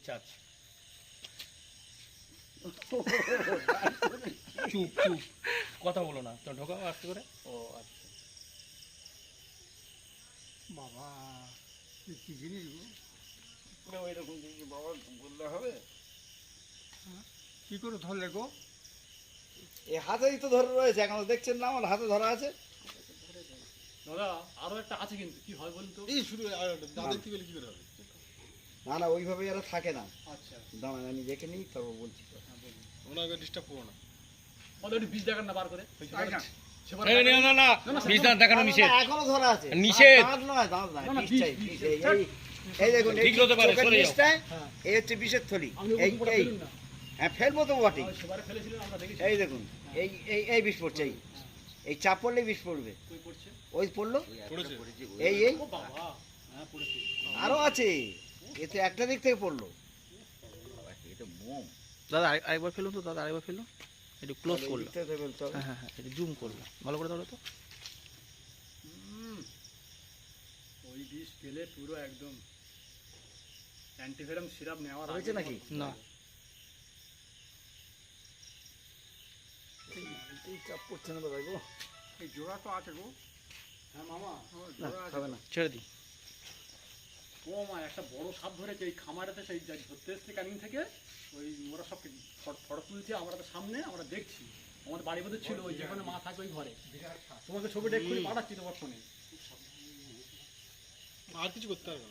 ইচ্ছা আছে চুপ চুপ। কথা বলো না। তো ঢোকাও আস্তে করে। ও আচ্ছা। বাবা কি জিনিস গো? এরকম জিনিস বাবা বললে হবে। কি করে ধরলে গো? এই হাতেই তো ধরে রয়েছে এখন দেখছেন না আমার হাতে ধরা আছে। দাদা আরও একটা আছে কিন্তু কি হয় বলুন তো? এই শুরু দাদা কি বলে কি করে হবে? না না ওইভাবে এরা থাকে না। আচ্ছা। দাঁড়ান আমি দেখে নিই তারপর বলছি ওনাকে ডিস্টার্ব করো না। বীজ দেখান না বার করে। হ্যাঁ ফেলব তো বটে। সেবারে ফেলেছিলেন আমরা দেখেছি। এই দেখুন এই এই এই বিষ পড়ছে এই। এই চাপ পড়লেই বিষ পড়বে। ওই পড়ল? এই এই। ও বাবা। হ্যাঁ পড়েছে। আরও আছে। এতে একটা দিক থেকে পড়ল। দাদা আরেকবার ফেলুন তো দাদা আরেকবার ফেলুন। একটু ক্লোজ করল। হ্যাঁ হ্যাঁ হ্যাঁ একটু জুম করল ভালো করে ধরো তো। ওই বিষ পেলে পুরো একদম অ্যান্টিভেরাম সিরাপ নেওয়ার হয়েছে নাকি? না। চাপ পড়ছে না দাদা গো। এই জোড়া তো আছে গো। হ্যাঁ মামা। হবে না। ছেড়ে দিই। ও আর একটা বড় সাপ ধরেছে এই খামারেতে সেই ধরতে এসছে ক্যানিং থেকে, ওই ওরা সব ফটো তুলছে, আমরা তো সামনে, আমরা দেখছি। আমাদের বাড়ির মধ্যে ছিল, ওই যেখানে মা থাকে ওই ঘরে। তোমাকে ছবিটা একটু পাঠাচ্ছি তোমার ফোনে। আর কিছু করতে হবে